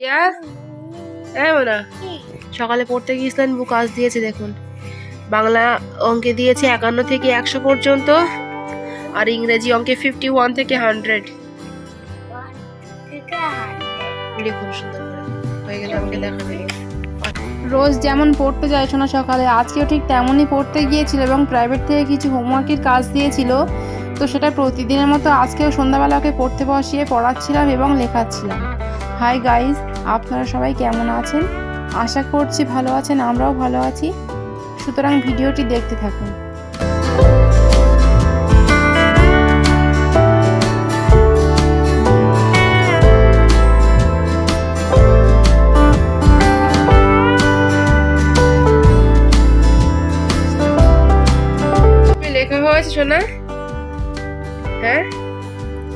হ্যাঁ না সকালে পড়তে গিয়েছিলেন বুক আজ দিয়েছে, দেখুন। বাংলা অঙ্কে দিয়েছে একান্ন থেকে একশো পর্যন্ত আর ইংরেজি অঙ্কে ফিফটি ওয়ান থেকে হান্ড্রেড রোজ যেমন পড়তে যায় শোনা সকালে, আজকেও ঠিক তেমনই পড়তে গিয়েছিল এবং প্রাইভেট থেকে কিছু হোমওয়ার্কের কাজ দিয়েছিল। তো সেটা প্রতিদিনের মতো আজকেও সন্ধ্যাবেলা ওকে পড়তে বসিয়ে পড়াচ্ছিলাম এবং লেখাচ্ছিলাম। হাই গাইজ আপনারা সবাই কেমন আছেন? আশা করছি ভালো আছেন, আমরাও ভালো আছি। সুতরাং ভিডিওটি দেখতে থাকুন। লেখা হয়েছে শোনা হ্যাঁ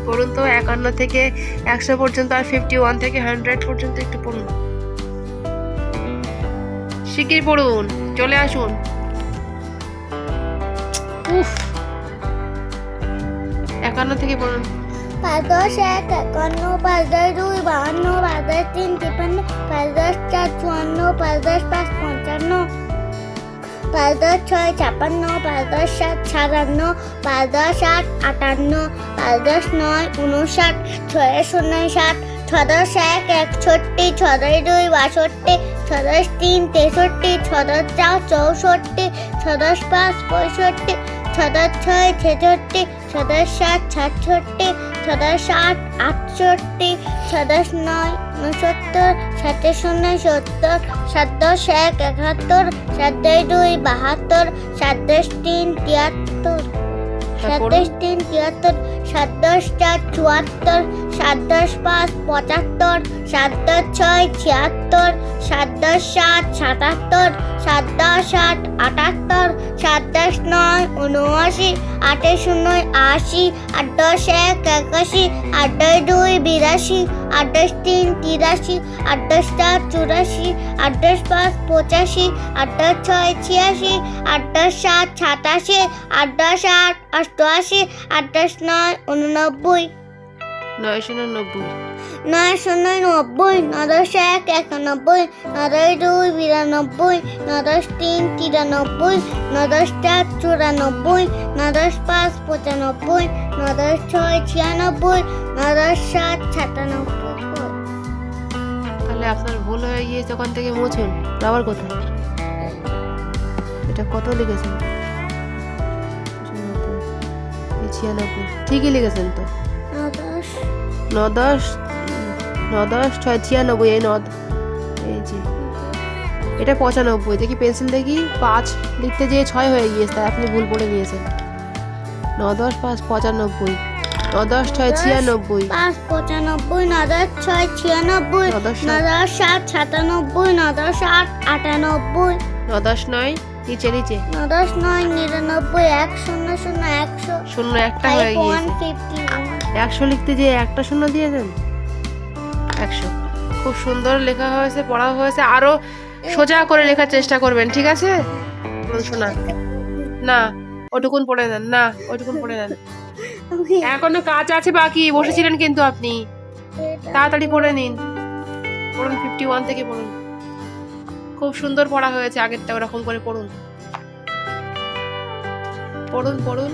পড়ুন তো একান্ন থেকে একশো পর্যন্ত আর ফিফটি ওয়ান থেকে হান্ড্রেড পর্যন্ত একটু পড়ুন। শিগগির পড়ুন, চলে আসুন। উফ। একান্ন থেকে পড়ুন। পাঁচ দশ এক, একান্ন, পাঁচ দশ দুই, বাহান্ন, পাঁচ দশ তিন, তিপ্পান্ন, পাঁচ দশ চার, চুয়ান্ন, পাঁচ দশ পাঁচ, পঞ্চান্ন। পাঁচ ছয় ছাপান্ন পাঁচ দশ সাত সাতান্ন পাঁচ দশ আট আটান্ন পাঁচ দশ নয় উনষাট ছয় শূন্য ষাট ছ দশ এক একষট্টি ছ দশ দুই বাষট্টি ছ দশ তিন তেষট্টি ছ দশ চার চৌষট্টি ছ দশ পাঁচ পঁয়ষট্টি ছ দশ ছয় ছেষট্টি ছ দশ সাত সাতষট্টি ছ আট আটষট্টি ছ নয় উনসত্তর সাতের শূন্য সত্তর সাত দশ এক একাত্তর সাত দশ দুই বাহাত্তর সাত দশ তিন তিয়াত্তর সাতদশ তিন তিয়াত্তর সাত দশ চার চুয়াত্তর সাত দশ পাঁচ পঁচাত্তর সাত দশ ছয় ছিয়াত্তর সাত দশ সাত সাতাত্তর সাত দশ আট আটাত্তর সাত দশ নয় উনআশি আটের শূন্য আশি আট দশ এক, একাশি আট দুই, বিরাশি আট দশ তিন, তিরাশি আট দশ চার, চুরাশি আট দশ পাঁচ, পঁচাশি আট দশ ছয়, ছিয়াশি আট দশ সাত, সাতাশি আট দশ আট, অষ্টআশি আট দশ নয় উননব্বই নয়শো নব্বই নয় শূন্য নব্বই ন দশ এক একানব্বই ন দশ দুই বিরানব্বই ন দশ তিন তিরানব্বই ন দশ চার চুরানব্বই ন দশ পাঁচ পঁচানব্বই ন দশ ছয় ছিয়ানব্বই ন দশ সাত সাতানব্বই। তাহলে আপনার ভুল হয়ে গিয়েছে ওখান থেকে মুছুন আবার কোথায়? এটা কত লিখেছেন? ছিয়ানব্বই ঠিকই লিখেছেন তো। ন দশ ন দশ ছয় ছিয়ানব্বই এই ন এই যে। এটা পঁচানব্বই দেখি পেন্সিল দেখি। পাঁচ লিখতে যেয়ে ছয় হয়ে গিয়েছে তাই আপনি ভুল পড়ে গিয়েছেন ন দশ পাঁচ পঁচানব্বই ন দশ ছয় ছিয়ানব্বই। পাঁচ পঁচানব্বই ন দশ ছয় ছিয়ানব্বই ন দশ সাত সাতানব্বই ন দশ আট আটানব্বই। ন দশ নয় নিচে নিচে। ন দশ নয় নিরানব্বই এক শূন্য শূন্য একশো। শূন্য একটা হয়ে গিয়েছে। একশো লিখতে যে একটা শূন্য দিয়েছেন? একশো। খুব সুন্দর লেখা হয়েছে পড়া হয়েছে আরও সোজা করে লেখার চেষ্টা করবেন ঠিক আছে? শোনা না ওটুকুন পড়ে দেন না ওটুকুন পড়ে দেন। এখনও কাজ আছে বাকি বসেছিলেন কিন্তু আপনি। তাড়াতাড়ি পড়ে নিন। পড়ুন ফিফটি ওয়ান থেকে পড়ুন। খুব সুন্দর পড়া হয়েছে আগেরটা ওরকম করে পড়ুন। পড়ুন পড়ুন।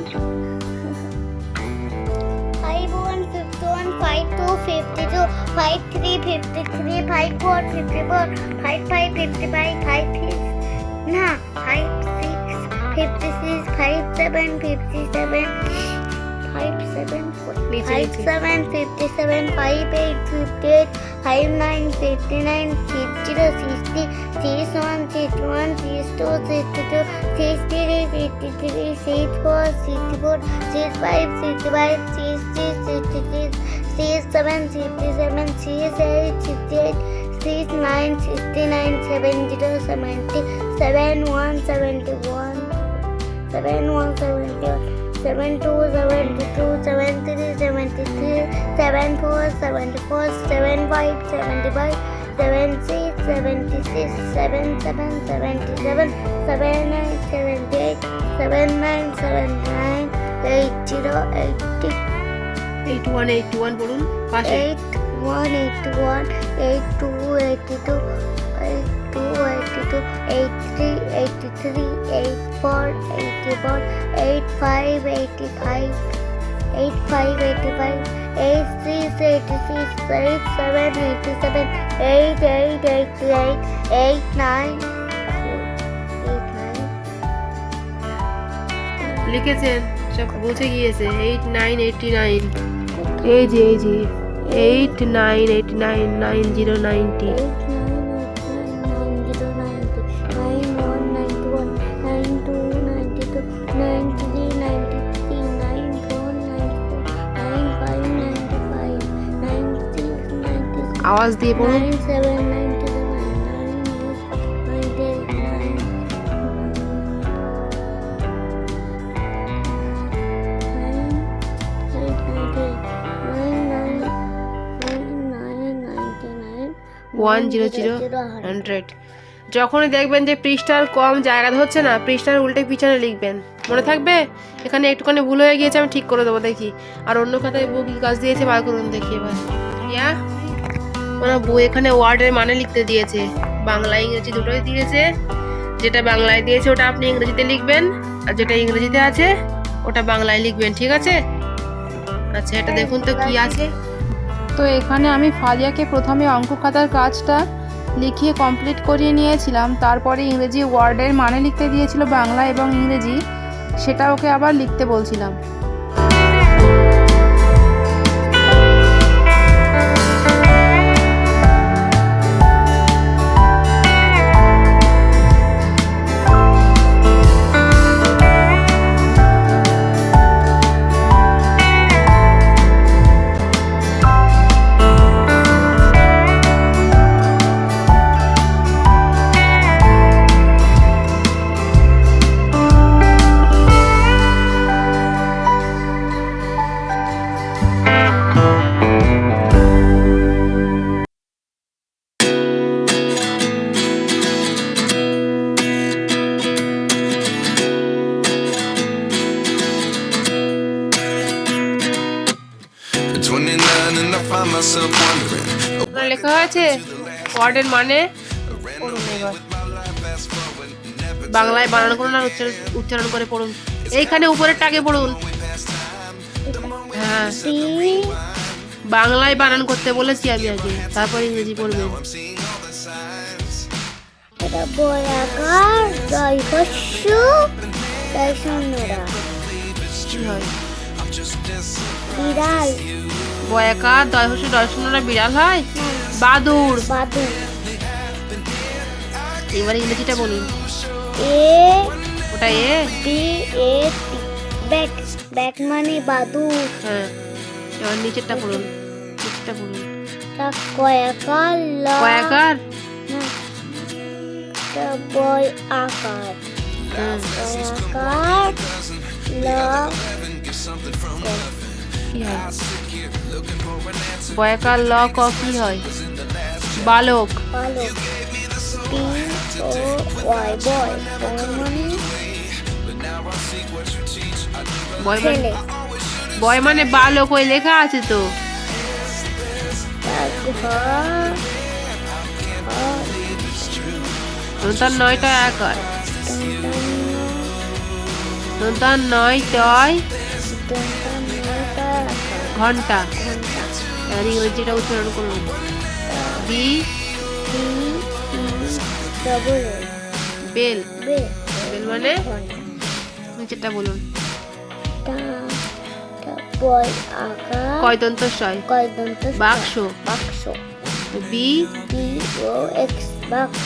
Five one fifty one five two fifty two five three fifty three five four fifty four five five fifty five five six না five six fifty six five seven fifty seven five seven নিচে five নিচে seven fifty seven five eight fifty eight five nine fifty nine six zero sixty six one six one six two sixty two six three fifty three six four sixty four six five sixty sixty-six, sixty-seven, sixty-seven, sixty-eight, sixty-eight, sixty-nine, sixty-nine, seventy, seventy, seventy-one, seventy-one, seventy-one, seventy-one, seventy-two, seventy-two, seventy-three, seventy-three, seventy-four, seventy-four, seventy-five, seventy-five. 76, 76, 77, 77, 79, 78, 79, 79, 80, 80. Eight one eight one পাশে one, eighty one, eight two, eighty two, eight two, eighty two, eight three, eighty three, eight four, eighty four, eight five, eighty five, eight five, eighty five, eight six, eighty six, eight seven, eighty seven, eight eight, eighty eight, eight nine, eight nine. লিখেছেন সব বুঝে গিয়েছে eight nine eighty nine এই যে এই যে eight nine eight nine nine zero ninety আওয়াজ দিয়ে eight one zero zero hundred যখনই দেখবেন যে পৃষ্ঠার কম জায়গা হচ্ছে না, পৃষ্ঠার উল্টে পিছনে লিখবেন। মনে থাকবে? এখানে একটুখানি ভুল হয়ে গিয়েছে, আমি ঠিক করে দেবো, দেখি। আর অন্য খাতায় বউ কি কাজ দিয়েছে, বার করুন দেখি এবার। ইয়া? ওনার বউ এখানে ওয়ার্ডের মানে লিখতে দিয়েছে। বাংলা ইংরেজি দুটোই দিয়েছে। যেটা বাংলায় দিয়েছে, ওটা আপনি ইংরেজিতে লিখবেন। আর যেটা ইংরেজিতে আছে, ওটা বাংলায় লিখবেন, ঠিক আছে? আচ্ছা এটা দেখুন তো কি আছে। তো এখানে আমি ফালিয়াকে প্রথমে অঙ্ক খাতার কাজটা লিখিয়ে কমপ্লিট করিয়ে নিয়েছিলাম। তারপরে ইংরেজি ওয়ার্ডের মানে লিখতে দিয়েছিল বাংলা এবং ইংরেজি। সেটা ওকে আবার লিখতে বলছিলাম। ওয়ার্ডের মানে পড়ুন এবার বাংলায় বানান করুন আর উচ্চারণ করে পড়ুন। এইখানে উপরের টাকে পড়ুন। হ্যাঁ। বাংলায় বানান করতে বলেছি আমি আগে তারপর ইংরেজি পড়বেন এটা বয়াকার হয়? বিড়াল। দয় হসে দয় শূন্যরা বিড়াল হয়। বাদুর বাদু এবার ইংরেজিটা বলুন এ ওটা A? B A T. Bat bat মানে বাদু হ্যাঁ এবার নিচেরটা পড়ুন। নিচেরটা পড়ুন। তা কয়াকার ল বয়াকার না, তা বই আকার। হ্যাঁ কয়াকার ল কি হয়? বয়াকার ল ক কি হয়? বালক। বয়। মানে? বয় মানে বয় মানে বালক ওই লেখা আছে তো। নতার নয়টা এক হয়। নতার নয়। টয় ঘণ্টা। আর ইংরেজিটা উচ্চারণ করুন বি বেল বেল মানে নিচেরটা বলুন বই আকার কয় দন্ত শয় কয় বাক্স। বাক্স বি বি ও এক্স বাক্স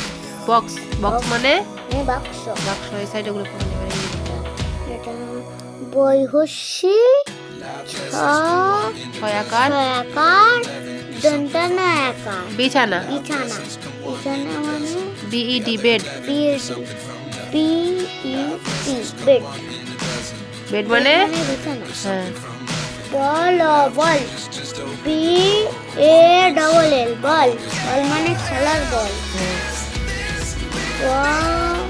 বক্স বক্স মানে? বাক্স। বাক্স এই সাইডে গুলো পড়ুন এবার এটা বই হস্যি ছ ছয় আকার আকার দন্তানা আকার বিছানা। বিছানা। বিছানা মানে? B E D bed. E D bed. Bed মানে? মানে বিছানা। হ্যাঁ। বল বল। বি এ ডবল এল বল। বল মানে খেলার বল। হ্যাঁ ব-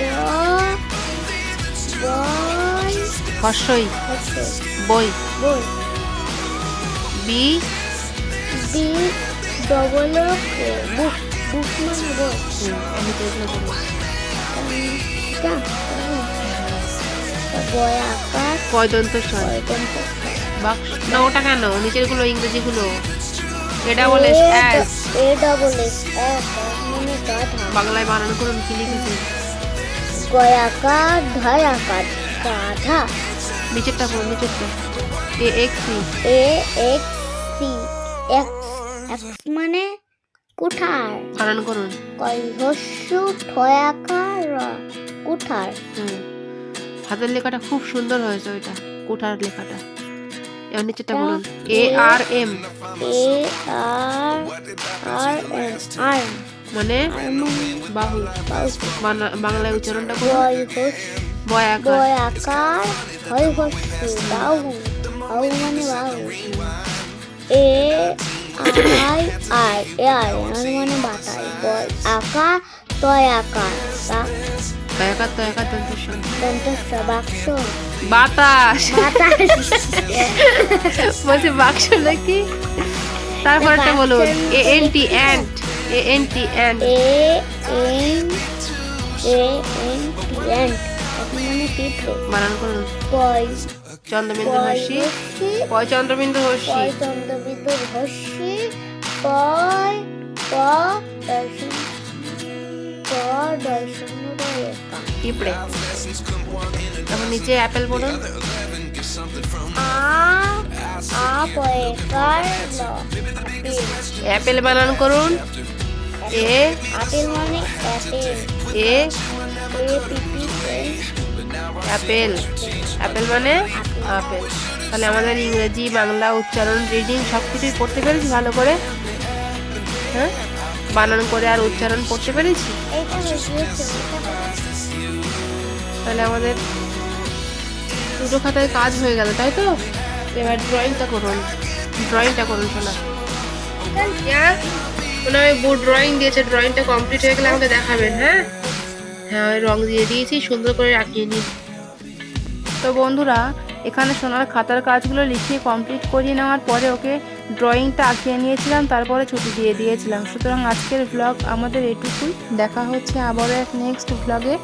ব- বল। হর্ষই। হচ্ছে বই। বই। B? B double book book মানে বই। এগুলো করব। টা আকার। কয় দন্ত স্বর পর্যন্ত বাক্স না ওটা কেন? নিচেরগুলো ইংরেজি গুলো এটা বলে ass A double S S মানে গাধা। বাংলায় বানান করুন কি লিখেছে? গয়াকার ধয়াকার গাধা। নিচেরটা করুন নিচেরটা। A X C A X C axe axe মানে কুঠার। বানান করুন। কয় হস্যু ঠয়াকার কুঠার। হুম। হাতের লেখাটা খুব সুন্দর হয়েছে ওইটা কোঠার লেখাটা। এবার নিচেরটা বলুন। এ আর M A R R M R মানে বাহু। বাংলায় উচ্চারণটা করুন। বয় হস্যু বয় আকার হয় হস্যু বাহু বাহু মানে বাহু এ আই আই এ আর আর মানে বাতাই বয় আকার তয় আকার। বাক্স বাতাস বাতাস বলছি বাক্স নাকি তারপরটা বলুন A N T ant A N T ant A N A N T ant বানান করুন চন্দ্রবিন্দু হর্ষি পয় চন্দ্রবিন্দু পয় প প দর্শন পিঁপড়ে তারপর নিচে অ্যাপেল বলুন অ্যাপেল বানান করুন। এ আপেল মানে apple A A P P apple apple মানে? আপেল তাহলে আমাদের ইংরেজি, বাংলা, উচ্চারণ রিডিং সব কিছুই পড়তে পেরেছি ভালো করে? হ্যাঁ? বানান করে আর উচ্চারণ পড়তে পেরেছি? তাহলে আমাদের দুটো খাতায় কাজ হয়ে গেল, তাই তো? এবার ড্রয়িংটা করুন। ড্রয়িংটা করুন শোনা মনে হয় বুট ড্রয়িং দিয়েছে ড্রয়িংটা কমপ্লিট হয়ে গেলে আমাকে দেখাবেন হ্যাঁ? রং দিয়ে দিয়েছি, সুন্দর করে আঁকিয়ে নিন তো বন্ধুরা, এখানে সোনার খাতার কাজগুলো লিখিয়ে কমপ্লিট করিয়ে নেওয়ার পরে ওকে ড্রয়িংটা আঁকিয়ে নিয়েছিলাম, তারপরে ছুটি দিয়ে দিয়েছিলাম। সুতরাং আজকের ব্লগ আমাদের এটুকুই। দেখা হচ্ছে আবারও এক নেক্সট ব্লগে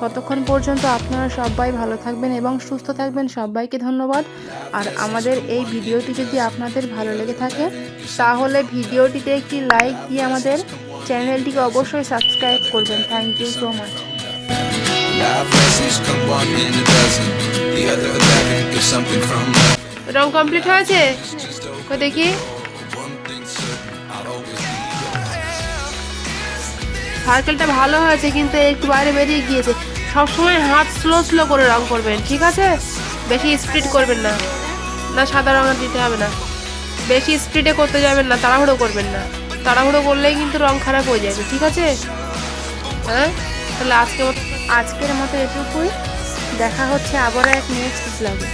ততক্ষণ পর্যন্ত আপনারা সবাই ভালো থাকবেন এবং সুস্থ থাকবেন। সবাইকে ধন্যবাদ। আর আমাদের এই ভিডিওটি যদি আপনাদের ভালো লেগে থাকে, তাহলে ভিডিওটিতে একটি লাইক দিয়ে আমাদের চ্যানেলটিকে অবশ্যই সাবস্ক্রাইব করবেন। Thank you so much. Wrong complete হয়েছে? দেখি। সার্কেলটা ভালো হয়েছে, কিন্তু একটু বাইরে বেরিয়ে গিয়েছে। সবসময় হাত স্লো স্লো করে রং করবেন, ঠিক আছে? বেশি স্পিড করবেন না। না সাদা রঙ দিতে হবে না। বেশি স্পিডে করতে যাবেন না, তাড়াহুড়ো করবেন না। তাড়াহুড়ো করলেই কিন্তু রং খারাপ হয়ে যাবে, ঠিক আছে? হ্যাঁ? তাহলে আজকে আজকের মতো এটুকুই। দেখা হচ্ছে আবার এক নেক্সট ব্লগে